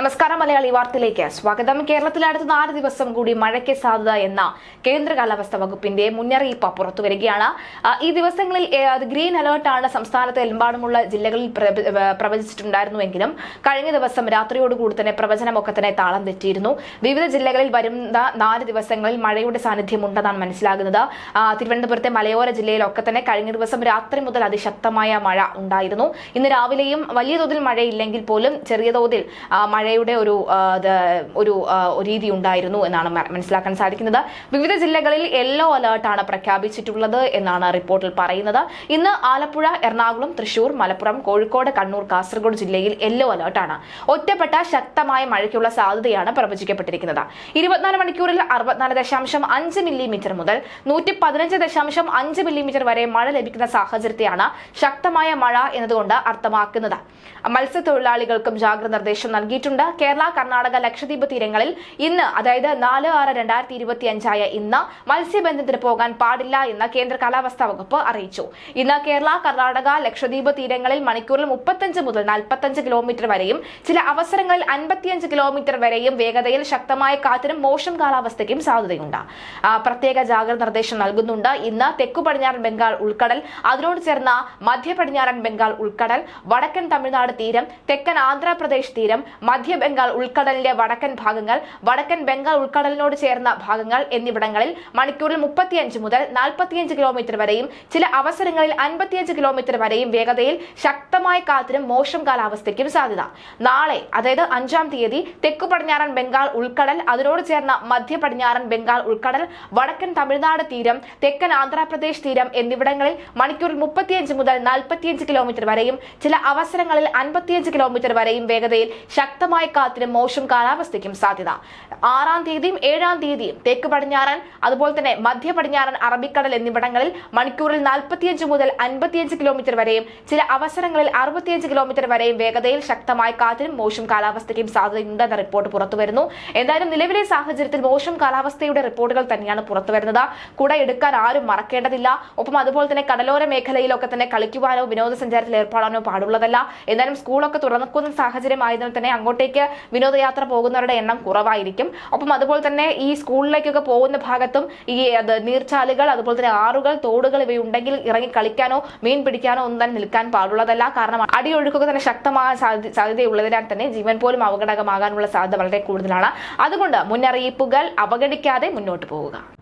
നമസ്കാരം മലയാളി വാർത്തയിലേക്ക്. സ്വാഗതം. കേരളത്തിൽ അടുത്ത നാല് ദിവസം കൂടി മഴയ്ക്ക് സാധ്യത എന്ന കേന്ദ്ര കാലാവസ്ഥാ വകുപ്പിന്റെ മുന്നറിയിപ്പ് പുറത്തു വരികയാണ്. ഈ ദിവസങ്ങളിൽ ഗ്രീൻ അലേർട്ടാണ് സംസ്ഥാനത്തെ എമ്പാടുമുള്ള ജില്ലകളിൽ പ്രവചിച്ചിട്ടുണ്ടായിരുന്നുവെങ്കിലും കഴിഞ്ഞ ദിവസം രാത്രിയോടുകൂടി തന്നെ പ്രവചനമൊക്കെ തന്നെ താളം തെറ്റിയിരുന്നു. വിവിധ ജില്ലകളിൽ വരുന്ന നാല് ദിവസങ്ങളിൽ മഴയുടെ സാന്നിധ്യം ഉണ്ടെന്നാണ് മനസ്സിലാകുന്നത് തിരുവനന്തപുരത്തെ മലയോര ജില്ലയിലൊക്കെ തന്നെ കഴിഞ്ഞ ദിവസം രാത്രി മുതൽ അതിശക്തമായ മഴ ഉണ്ടായിരുന്നു. ഇന്ന് രാവിലെയും വലിയ തോതിൽ മഴയില്ലെങ്കിൽ പോലും ചെറിയ തോതിൽ ആ, മഴയുടെ ഒരു ഒരു രീതി ഉണ്ടായിരുന്നു എന്നാണ് മനസ്സിലാക്കാൻ സാധിക്കുന്നത്. വിവിധ ജില്ലകളിൽ യെല്ലോ അലേർട്ടാണ് പ്രഖ്യാപിച്ചിട്ടുള്ളത് എന്നാണ് റിപ്പോർട്ടിൽ പറയുന്നത്. ഇന്ന് ആലപ്പുഴ എറണാകുളം തൃശൂർ മലപ്പുറം കോഴിക്കോട് കണ്ണൂർ കാസർഗോഡ് ജില്ലയിൽ യെല്ലോ അലേർട്ടാണ്. ഒറ്റപ്പെട്ട ശക്തമായ മഴയ്ക്കുള്ള സാധ്യതയാണ് പ്രവചിക്കപ്പെട്ടിരിക്കുന്നത്. ഇരുപത്തിനാല് മണിക്കൂറിൽ അറുപത്തിനാല് ദശാംശം അഞ്ച് മില്ലിമീറ്റർ മുതൽ നൂറ്റി പതിനഞ്ച് ദശാംശം അഞ്ച് മില്ലിമീറ്റർ വരെ മഴ ലഭിക്കുന്ന സാഹചര്യത്തെയാണ് ശക്തമായ മഴ എന്നതുകൊണ്ട് അർത്ഥമാക്കുന്നത്. മത്സ്യത്തൊഴിലാളികൾക്കും ജാഗ്രത നിർദ്ദേശം നൽകിയിട്ടുണ്ട്. കേരള കർണാടക ലക്ഷദ്വീപ് തീരങ്ങളിൽ ഇന്ന് അതായത് നാല് ആറ് രണ്ടായിരത്തി ഇരുപത്തി അഞ്ചായ ഇന്ന് മത്സ്യബന്ധനത്തിന് പോകാൻ പാടില്ല എന്ന് കേന്ദ്ര കാലാവസ്ഥാ വകുപ്പ് അറിയിച്ചു. ഇന്ന് കേരള കർണാടക ലക്ഷദ്വീപ് തീരങ്ങളിൽ മണിക്കൂറിൽ മുപ്പത്തഞ്ച് മുതൽ നാൽപ്പത്തഞ്ച് കിലോമീറ്റർ വരെയും ചില അവസരങ്ങളിൽ അൻപത്തിയഞ്ച് കിലോമീറ്റർ വരെയും വേഗതയിൽ ശക്തമായ കാറ്റിനും മോശം കാലാവസ്ഥയ്ക്കും സാധ്യതയുണ്ട്. പ്രത്യേക ജാഗ്രത നിർദ്ദേശം നൽകുന്നുണ്ട്. ഇന്ന് തെക്കു പടിഞ്ഞാറൻ ബംഗാൾ ഉൾക്കടൽ അതിനോട് ചേർന്ന മധ്യ പടിഞ്ഞാറൻ ബംഗാൾ ഉൾക്കടൽ വടക്കൻ തമിഴ്നാട് തീരം തെക്കൻ ആന്ധ്രാപ്രദേശ് തീരം മധ്യ ബംഗാൾ ഉൾക്കടലിന്റെ വടക്കൻ ഭാഗങ്ങൾ വടക്കൻ ബംഗാൾ ഉൾക്കടലിനോട് ചേർന്ന ഭാഗങ്ങൾ എന്നിവിടങ്ങളിൽ മണിക്കൂറിൽ മുപ്പത്തിയഞ്ച് മുതൽ നാൽപ്പത്തിയഞ്ച് കിലോമീറ്റർ വരെയും ചില അവസരങ്ങളിൽ അൻപത്തിയഞ്ച് കിലോമീറ്റർ വരെയും വേഗതയിൽ ശക്തമായ കാറ്റിനും മോശം കാലാവസ്ഥയ്ക്കും സാധ്യത. നാളെ അതായത് അഞ്ചാം തീയതി തെക്കു പടിഞ്ഞാറൻ ബംഗാൾ ഉൾക്കടൽ അതിനോട് ചേർന്ന മധ്യ പടിഞ്ഞാറൻ ബംഗാൾ ഉൾക്കടൽ വടക്കൻ തമിഴ്നാട് തീരം തെക്കൻ ആന്ധ്രാപ്രദേശ് തീരം എന്നിവിടങ്ങളിൽ മണിക്കൂറിൽ മുപ്പത്തിയഞ്ച് മുതൽ നാൽപ്പത്തിയഞ്ച് കിലോമീറ്റർ വരെയും ചില അവസരങ്ങളിൽ അൻപത്തിയഞ്ച് കിലോമീറ്റർ വരെയും വേഗതയിൽ ശക്തമായ കാറ്റിനും മോശം കാലാവസ്ഥയ്ക്കും സാധ്യത. ആറാം തീയതിയും ഏഴാം തീയതിയും തെക്ക് പടിഞ്ഞാറൻ അതുപോലെ തന്നെ മധ്യ പടിഞ്ഞാറൻ അറബിക്കടൽ എന്നിവിടങ്ങളിൽ മണിക്കൂറിൽ നാൽപ്പത്തിയഞ്ച് മുതൽ അൻപത്തിയഞ്ച് കിലോമീറ്റർ വരെയും ചില അവസരങ്ങളിൽ അറുപത്തിയഞ്ച് കിലോമീറ്റർ വരെയും വേഗതയിൽ ശക്തമായ കാറ്റിനും മോശം കാലാവസ്ഥയ്ക്കും സാധ്യതയുണ്ടെന്ന റിപ്പോർട്ട് പുറത്തുവരുന്നു. എന്തായാലും നിലവിലെ സാഹചര്യത്തിൽ മോശം കാലാവസ്ഥയുടെ റിപ്പോർട്ടുകൾ തന്നെയാണ് പുറത്തുവരുന്നത്. കുട എടുക്കാൻ ആരും മറക്കേണ്ടതില്ല. ഒപ്പം അതുപോലെ തന്നെ കടലോര മേഖലയിലൊക്കെ തന്നെ കളിക്കുവാനോ വിനോദസഞ്ചാരത്തിൽ ഏർപ്പെടാനോ പാടുള്ളതല്ല. എന്തായാലും സ്കൂളൊക്കെ തുറക്കുന്ന സാഹചര്യം തന്നെ തന്നെ അങ്ങോട്ടേക്ക് വിനോദയാത്ര പോകുന്നവരുടെ എണ്ണം കുറവായിരിക്കും. ഒപ്പം അതുപോലെ തന്നെ ഈ സ്കൂളിലേക്കൊക്കെ പോകുന്ന ഭാഗത്തും ഈ അത് നീർച്ചാലുകൾ അതുപോലെ തന്നെ ആറുകൾ തോടുകൾ ഇവയുണ്ടെങ്കിൽ ഇറങ്ങി കളിക്കാനോ മീൻ പിടിക്കാനോ ഒന്നും തന്നെ നിൽക്കാൻ പാടുള്ളതല്ല. കാരണം അടിയൊഴുക്കൊക്കെ തന്നെ ശക്തമായ സാധ്യ- സാധ്യതയുള്ളതിനാൽ തന്നെ ജീവൻ പോലും അപകടകമാകാനുള്ള സാധ്യത വളരെ കൂടുതലാണ്. അതുകൊണ്ട് മുന്നറിയിപ്പുകൾ അവഗണിക്കാതെ മുന്നോട്ട് പോവുക.